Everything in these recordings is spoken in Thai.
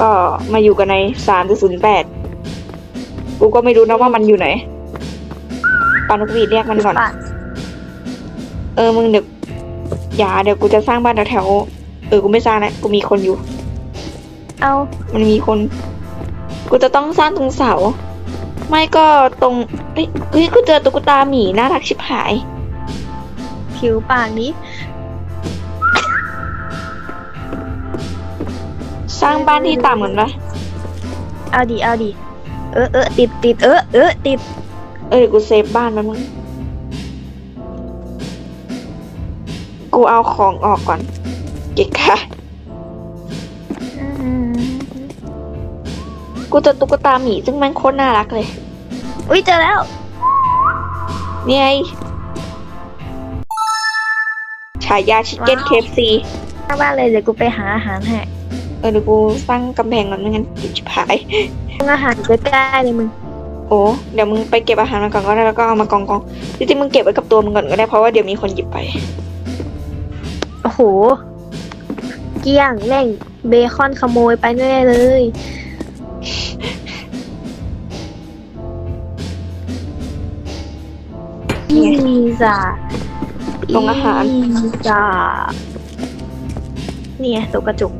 ก็มาอยู่กันในสามศูนย์แปดกูก็ไม่รู้นะว่ามันอยู่ไหนปานกหวีดเรียกมันก่อนป่ะเออมึงเดี๋ยวอย่าเดี๋ยวกูจะสร้างบ้านแถวๆเออกูไม่สร้างแล้วกูมีคนอยู่ เอามันมีคน กูจะต้องสร้างตรงเสา ไม่ก็ตรงเฮ้ยเฮ้ยกูเจอตุ๊กตาหมีน่ารักชิบหาย ผิวปากนี้ สร้างบ้านที่ต่ำก่อนปะเอาดีเอาดีเออเออติดติดเออเออติดเออเดี๋ยวกูเซฟบ้านมันมึงกูเอาของออกก่อน เกะกะอืมกูเจอตุ๊กตาหมีซึ่งมันโคตรน่ารักเลย อุ้ยเจอแล้ว นี่ไงฉายาชิคเก้นเคฟซี หน้าบ้านเลยเดี๋ยวกูไปหาอาหารให้ เออเดี๋ยวกูสร้างกำแพงก่อนไม่งั้นติดชิบหายอาหารใกล้ๆเลยมึงโอ้เดี๋ยวมึงไปเก็บอาหารมาก่อนก็ได้แล้วก็เอามากองกองจริงๆมึงเก็บไว้กับตัวมึงก่อนก็ได้เพราะว่าเดี๋ยวมีคนหยิบไป โอ้โห เกลี้ยงแม่งเบคอนขโมยไปแน่เลยนี่ไงพิซซ่าโรงอาหารพิซซ่านี่ไงตัวกระจุก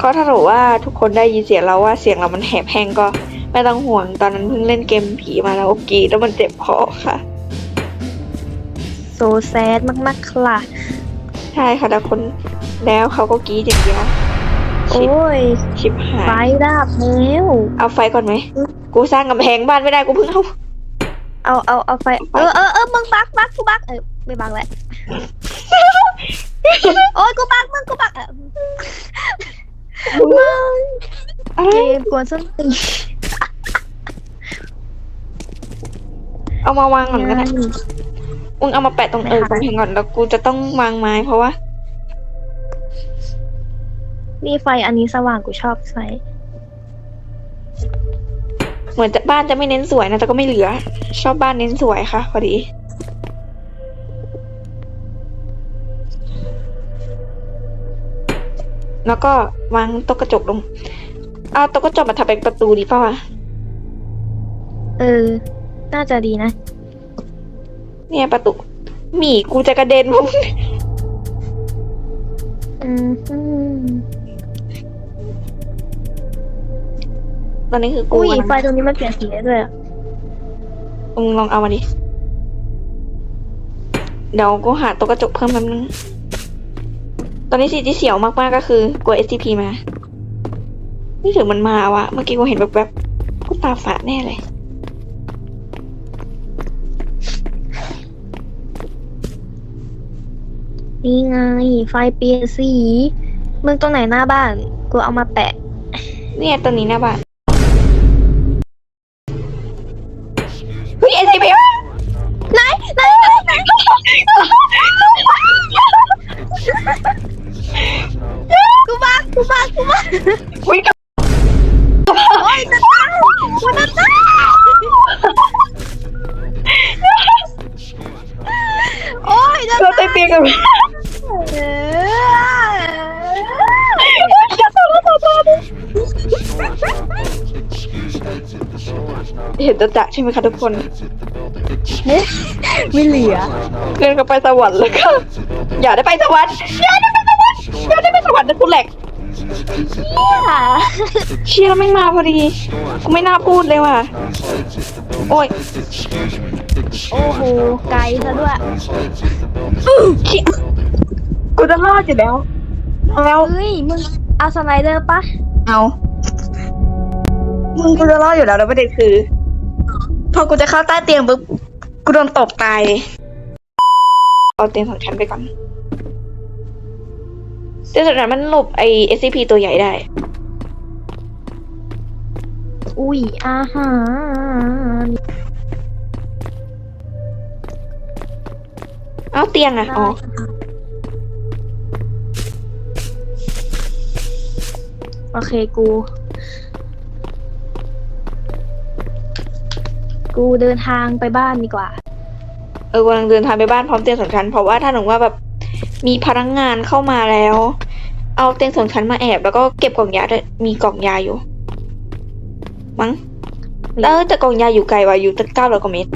ก็ถ้าถือว่าทุกคนได้ยินเสียงเราว่าเสียงเรามันแหบแห้งก็ไม่ต้องห่วงตอนนั้นเพิ่งเล่นเกมผีมาแล้วกรีดแล้วมันเจ็บคอค่ะ โซแซดมากๆค่ะ ใช่ค่ะแต่คนแล้วเขาก็กรีดอย่างเดียวชิบโอ้ย ชิบหาไฟยดับแล้วเอาไฟก่อนไหม กูสร้างกำแพงบ้านไม่ได้กูเพิ่งเอาเอาเอาเอาไฟ เออเออเออมึงบักบักกูบักเออไม่บักแหละโอ้ยกูบักมึงกูบักเออมึงอะไร เกมกวนส้นตีนเอามาวางก่อนก็ได้มึงเอามาแปะตรงเออกำแพงก่อนแล้วกูจะต้องวางไม้เพราะว่านี่ไฟอันนี้สว่างกูชอบใช้เหมือนจะบ้านจะไม่เน้นสวยนะแต่ก็ไม่เหลือ ชอบบ้านเน้นสวยค่ะ พอดี แล้วก็วางโต๊ะกระจกลง เอาโต๊ะกระจกมาทำเป็นประตูดีป่าวะเออ น่าจะดีนะ เนี่ยประตูหมีกูจะกระเด็นมึงอืมอืมตอนนี้คือกูอุ้ยนะไฟตรงนี้มันเปลี่ยนสีได้ด้วยอะมึงลองเอามาดิ เดี๋ยวกูหาโต๊ะกระจกเพิ่มแป๊บนึงต อนนี้สิ่งที่เสียวมากๆก็คือกลัว SCP มา ไม่ถึงมันมาวะ เมื่อกี้กูเห็นแบบแบบๆกูตาฝาดแน่เลย นี่ไง ไฟเปลี่ยนสี มึงตรงไหนหน้าบ้าน กูเอามาแปะ เนี่ยตัวนี้หนะบ้าน จะจะใช่ไหมคะทุกคนไม่เหลือเดินกันไปสวรรค์แล้วก็อย่าได้ไปสวรรค์อย่าได้ไปสวรรค์อย่าได้ไปสวรรค์นะกูแหลกเชียร์แม่งมาพอดีกูไม่น่าพูดเลยว่ะโอ้ยโอ้โหไกลซะด้วยเชี่ยกูจะรอดอยู่แล้วแล้วเฮ้ยมึงเอาสไลเดอร์ปะเอามึงกูจะรอดอยู่แล้วแล้วประเด็นคือ พอกูจะเข้าใต้เตียงปุ๊บกูโดนตบตายเลยเอาเตียงสองชั้นไปก่อนเตียงสองชั้นมันหลบไอ SCP ตัวใหญ่ได้ อุ้ยอาหารเอาเตียงอะอ๋อโอเคกู กูเดินทางไปบ้านดีกว่า เออกำลังเดินทางไปบ้านพร้อมเตียงสองชั้น เพราะว่าถ้าหนูว่าแบบมีพนักงานเข้ามาแล้ว เอาเตียงสองชั้นมาแอบ แล้วก็เก็บกล่องยาด้วยมีกล่องยาอยู่ มั้งแล้วแต่กล่องยาอยู่ไกลว่ะอยู่ตั้งเก้าร้อยกว่าเมตร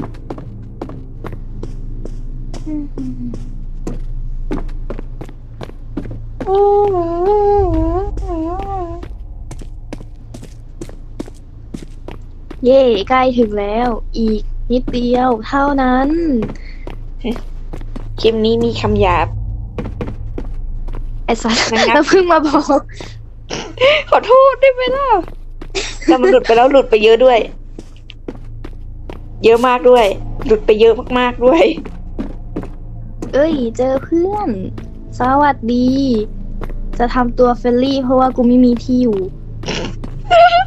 เย่ใกล้ถึงแล้ว อีกนิดเดียวเท่านั้น คลิปนี้มีคำหยาบ ไอ้สัสงั้นนะแล้วเพิ่งมาบอก ขอโทษได้ไหมล่ะแต่มันหลุดไปแล้วหลุดไปเยอะด้วย เยอะมากด้วย หลุดไปเยอะมากๆด้วย เอ้ย เจอเพื่อน สวัสดี จะทำตัวเฟรนลี่เพราะว่ากูไม่มีที่อยู่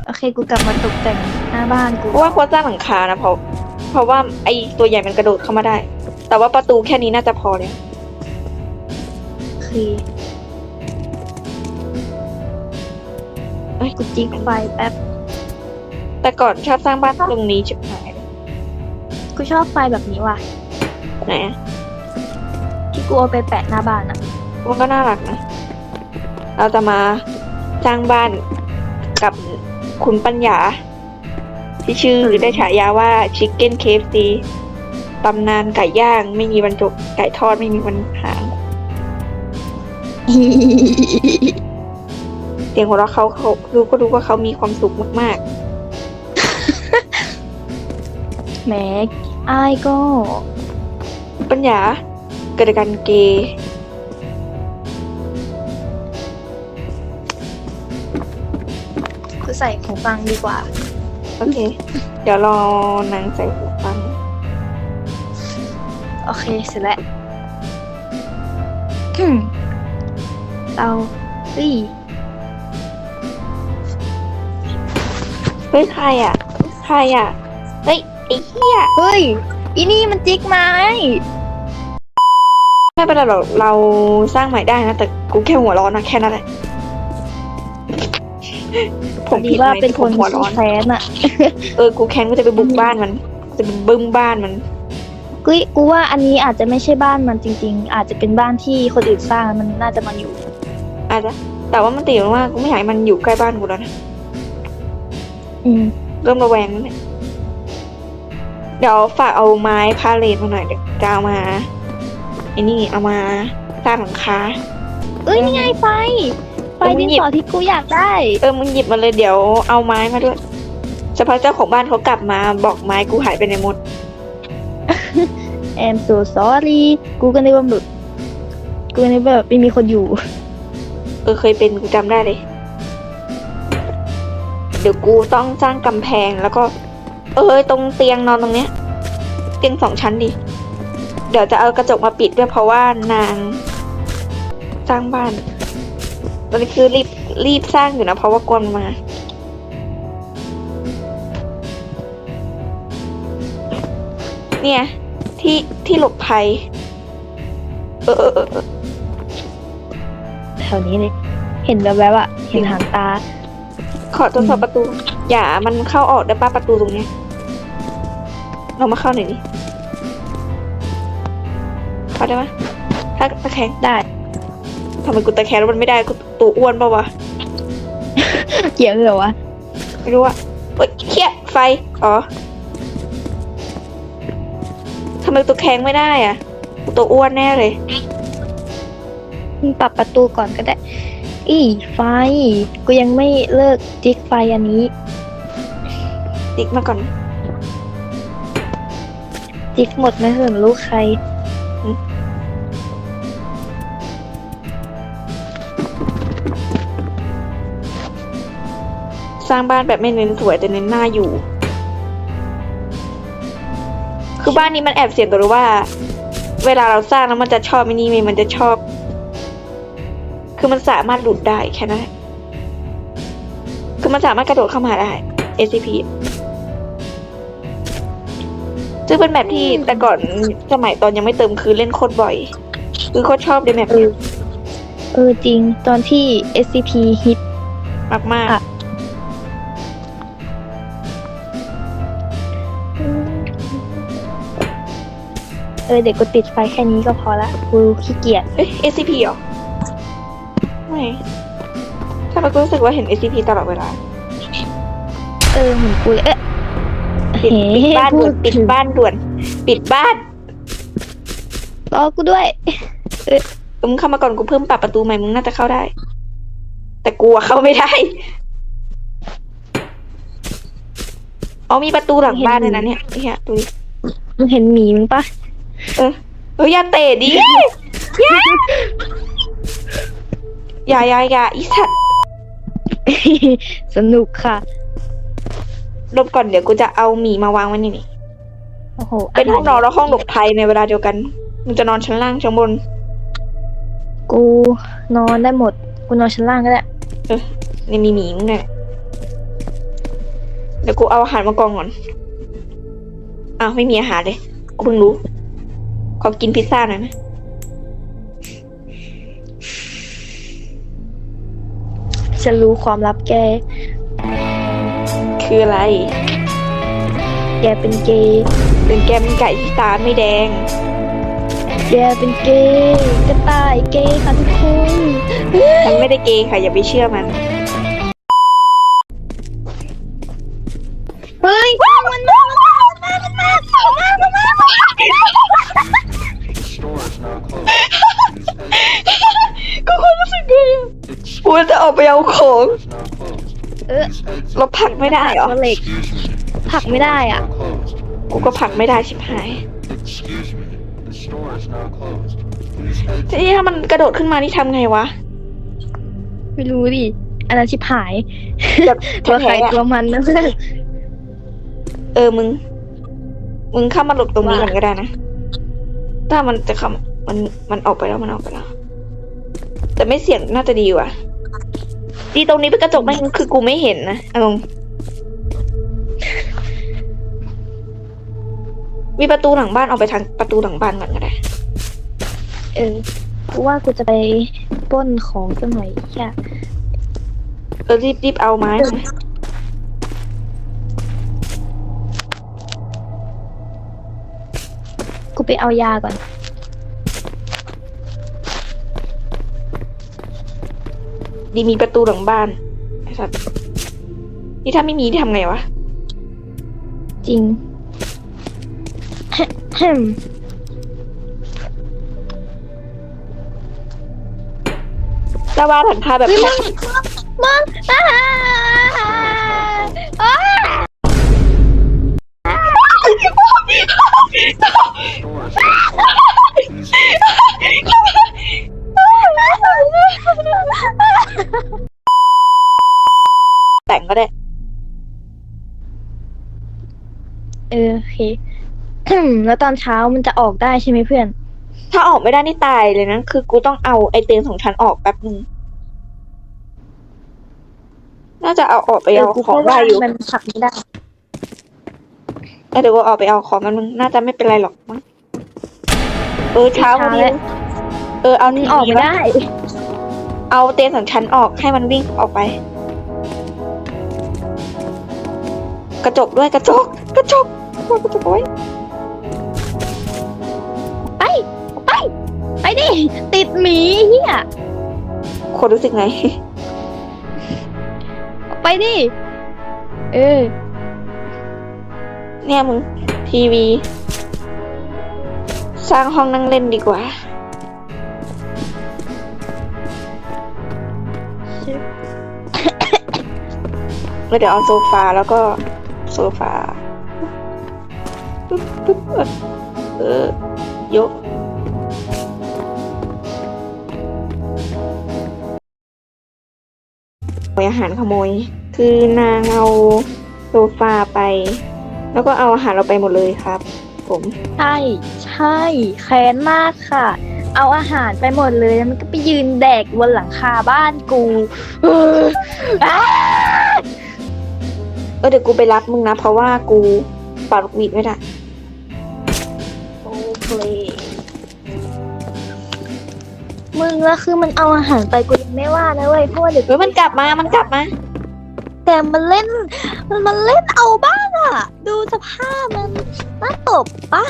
โอเค กูกลับมาตกแต่ง หน้าบ้านกูเพราะว่าควรสร้างหลังคานะเพราะเพราะว่าไอตัวใหญ่มันกระโดดเข้ามาได้ แต่ว่าประตูแค่นี้น่าจะพอเลยโอเคเอ้ยกูจิกไฟแป๊บ แต่ก่อนชอบสร้างบ้านตรงนี้ชิบหายเลยกูชอบไฟแบบนี้ว่ะไหนอะที่กูเอาไปแปะหน้าบ้านอะมันก็น่ารักนะ เราจะมาสร้างบ้านกับคุณปัญญา ที่ชื่อได้ฉายาว่า Chicken KFC ตำนานไก่ย่างไม่มีวันจบไก่ทอดไม่มีวันหางเสียงของเราะเขาเขาดูก็รู้ว่าเขามีความสุขมากแหมอายก็ๆปัญญาเกิดการเกย์กูใส่หูฟังดีกว่า โอเค เดี๋ยวรอนางใส่หูฟัง โอเค เสร็จแล้วอืมเตาเฮ้ยเฮ้ยใครอะ ใครอะ เฮ้ยไอ้เหี้ยเฮ้ย อีนี่มันจิกไม้ ไม่เป็นไรหรอกเราสร้างใหม่ได้นะ แต่กูแค่หัวร้อนนะแค่นั้นแหละ ผมดีผิดว่าไหมเป็นที่คผมนหัวร้อนแค้นอะเออกูแค้นกูจะไปบุกบ้านมัน จะไปบึ้มบ้านมันกูกูว่าอันนี้อาจจะไม่ใช่บ้านมันจริง ๆ อาจจะเป็นบ้านที่คนอื่นสร้างแล้วมันน่าจะมาอยู่ อาจจะ แต่ว่ามันติดว่ากูไม่อยากให้มันอยู่ใกล้บ้านกูแล้วนะอืมเริ่มระแวงแล้วเนี่ยเดี๋ยวฝากเอาไม้พาเลทมาหน่อยเดี๋ยวจะเอามาไอ้นี่เอามาสร้างหลังคาเอ้ยนี่ไงไฟ ไฟเออมึดิงนหยิบสอที่กูอยากได้ เออมึงหยิบมาเลยเดี๋ยวเอาไม้มาด้วยเฉพาะเจ้าของบ้านเขากลับมาบอกไม้กูหายไปในหมด I'm so sorry กูก็นึกว่าแบบกูนึกว่าแบบไม่มีคนอยู่ เออเคยเป็นกูจำได้เลย เดี๋ยวกูต้องสร้างกำแพงแล้วก็ เออตรงเตียงนอนตรงเนี้ย เตียงสองชั้นดิ เดี๋ยวจะเอากระจกมาปิดด้วยเพราะว่านางสร้างบ้าน ตอนนี้คือรีบรีบสร้างอยู่นะ เพราะว่ากลัวมันมาเนี่ย ที่ที่หลบภัย เออเออเออเออแถวนี้เลยเห็นแบบแบบๆอะเห็นหางตา ขอตรวจสอบประตู อย่ามันเข้าออกได้ป้าประตูตรงเนี้ยเรามาเข้าหน่อยดิเข้าได้ไหมถ้าตะแคงได้ทำไมกูตะแคงแล้วมันไม่ได้กู ตัวอ้วนปะวะเกี่ยวเหรอวะไม่รู้อะเฮ้ยเขี้ยไฟ อ๋อทำไมตัวแข็งไม่ได้อะกูตัวอ้วนแน่เลย มึงปรับประตูก่อนก็ได้ อีไฟ กูยังไม่เลิกจิกไฟอันนี้ ติ๊กมาก่อนจิกหมดไม่สนลูกใคร สร้างบ้านแบบไม่เน้นสวยแต่เน้นหน้าอยู่ คือบ้านนี้มันแอบเสี่ยงตรงที่ว่า เวลาเราสร้างแล้วมันจะชอบไม่นี่ไหมมันจะชอบ คือมันสามารถหลุดได้แค่นั้นแหละคือมันสามารถกระโดดเข้ามาได้ SCP ซึ่งเป็นแบบที่แต่ก่อนสมัยตอนยังไม่เติมคือเล่นโคตรบ่อย คือโคตรชอบเลยแบบเออเออจริงตอนที่ SCP ฮิตมากมาก อะเเออเดี๋ยวกูติดไฟแค่นี้ก็พอละกูขี้เกียจเอ้ย SCP เหรอ ไม่ถ้าไปกูรู้สึกว่าเห็น SCP ตลอดเวลา เออเหมือนกูเลยเอ๊ะปิดเฮ้ปิดบ้านพูด่วนดปิดถึงบ้านด่วน ปิดบ้านรอกูด้วยมึงเข้ามาก่อนกูเพิ่มปรับประตูใหม่มึงน่าจะเข้าได้ แต่กูอะเข้าไม่ได้อ๋อมีประตูหลังบ้านเลยนะเนี่ยเฮียดูดิมึงเห็นหมีมึงปะ เออเฮ้ยอย่าเตะดิอย่าอย่าอย่าอย่าอีสัตว์สนุกค่ะหลบก่อนเดี๋ยวกูจะเอาหมีมาวางไว้นี่นี่โอ้โหเป็นห้องนอนแล้วห้องหลบภัยในเวลาเดียวกันมึงจะนอนชั้นล่างชั้นบน กูนอนได้หมด กูนอนชั้นล่างก็ได้นี่มีหมีมึงเนี่ยเดี๋ยวกูเอาอาหารมากองก่อนอ้าวไม่มีอาหารเลยกูเพิ่งรู้ ขอกินพิซซ่าหน่อยนะจะรู้ความลับแก คืออะไร แกเป็นเกย์เป็นแกมไก่ที่ตาไม่แดง แกเป็นเกย์กระต่ายเกย์ค่ะทุกคน มันไม่ได้เกย์ค่ะ อย่าไปเชื่อมัน ผลักไม่ได้เหรอตัวเหล็ก Excuse me. The ผลักไม่ได้อะ store is now closed. กูก็ผลักไม่ได้ชิบหาย Excuse me. The store is now closed. Please head ทีนี้ถ้ามันกระโดดขึ้นมานี่ทำไงวะ ไม่รู้ดิอันนั้นชิบหายแบบตัวใครแท้ๆอะ ตัวมันนะเพื่อน เออมึง มึงเข้ามาหลบตรงนี้ว่า ก่อนก็ได้นะ ถ้ามันจะเข้ามันมันออกไปแล้วมันออกไปแล้ว แต่ไม่เสี่ยงน่าจะดีว่ะ ดีตรงนี้เป็นกระจกไหมคือกูไม่เห็นนะเอาลงมีประตูหลังบ้านออกไปทางประตูหลังบ้านก่อนก็ได้ เออกูว่ากูจะไปปล้นของสักหน่อยแค่เออรีบรีบเอาไม้มากูไปเอายาก่อน ดีมีประตูหลังบ้านไอ้สัตว์นี่ถ้าไม่มีที่ทำไงวะ จริงจะว่าถังคาแบบเฮ้ยแพ็มึคงมึงอ่าอ่า The store แต่งก็ได้ เออโอเค แล้วตอนเช้ามันจะออกได้ใช่ไหมเพื่อน ถ้าออกไม่ได้นี่ตายเลยนะ คือกูต้องเอาไอเตียงของฉันออกแป๊บนึง น่าจะเอาออกไปเอากูของก็ได้ว่าอยู่มันผลักไม่ได้แล้วเดี๋ยวกูออกไปเอาของมันมึงน่าจะไม่เป็นไรหรอกมั้ง เออเช้าวันเช้านี้แล้วเออเอามันนี่ออกไม่ได้ เอาเตียงของฉันออกให้มันวิ่งออกไป กระจกด้วยกระจก กระจกวางกระจกเอาไว้ไปไปไปดิติดหมีเฮียคนรู้สึกไง ไปดิเออเนี่ยมึง ทีวี สร้างห้องนั่งเล่นดีกว่า เดี๋ยวเอาโซฟาแล้วก็โซฟาปึ๊บปึ๊บเออเออยกขโมยอาหารขโมย คือนางเอาโซฟาไป แล้วก็เอาอาหารเราไปหมดเลยครับ ผม ใช่ใช่แค้นมากค่ะ เอาอาหารไปหมดเลยแล้วมันก็ไปยืนแดกบนหลังคาบ้านกูเออ อ้าเออเดี๋ยวกูไปรับมึงนะ เพราะว่ากูปาดวีดไม่ได้โอเคมึงแล้วคือมันเอาอาหารไปกูยังไม่ว่านะเว้ยเพราะว่าเดี๋ยวเฮ้ยมันกลับมา มันกลับมา แต่มันเล่น มันมันเล่นเอาบ้างอะดูสภาพมันน่าตบปะ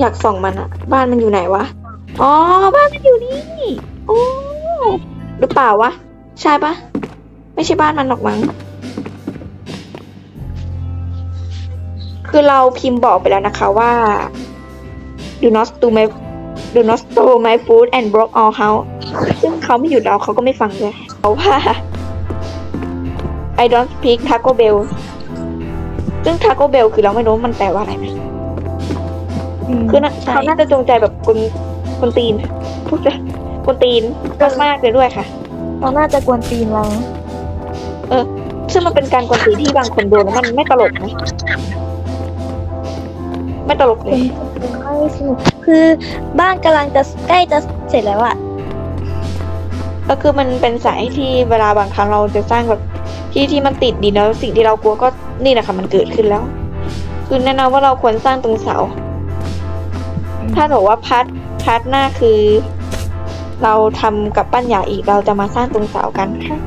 อยากส่องมันอะบ้านมันอยู่ไหนวะ อ๋อ บ้านมันอยู่นี่ โอ้หรือเปล่าวะ ใช่ปะ ไม่ใช่บ้านมันหรอกมั้ง คือเราพิมพ์บอกไปแล้วนะคะว่า do not steal my do not steal my food and broke all house ซึ่งเขาไม่หยุดเราเขาก็ไม่ฟังเลยเขาว่า I don't speak Taco Bell ซึ่ง Taco Bell คือเราไม่รู้มันแปลว่าอะไรนะคือนะใช่เขาน่าจะจงใจแบบกุนกุนตีนพูดจะกุนตีนมากๆเลยด้วยค่ะเราน่าจะกวนตีนเราซึ่งมันเป็นการกวนตีนที่บางคนโดนแล้วมันไม่ตลกนะ ไม่ตลกเลยไม่สนุกคือบ้านกำลังจะใกล้จะเสร็จแล้วอะก็คือมันเป็นสายที่เวลาบางครั้งเราจะสร้างแบบที่ที่มันติดดินแล้วสิ่งที่เรากลัวก็นี่แหละค่ะมันเกิดขึ้นแล้ว คือแนะนำว่าเราควรสร้างตรงเสา ถ้าบอกว่าพาร์ทพาร์ทหน้าคือ เราทำกับปั้นหยาอีกเราจะมาสร้างตรงเสากันค่ะ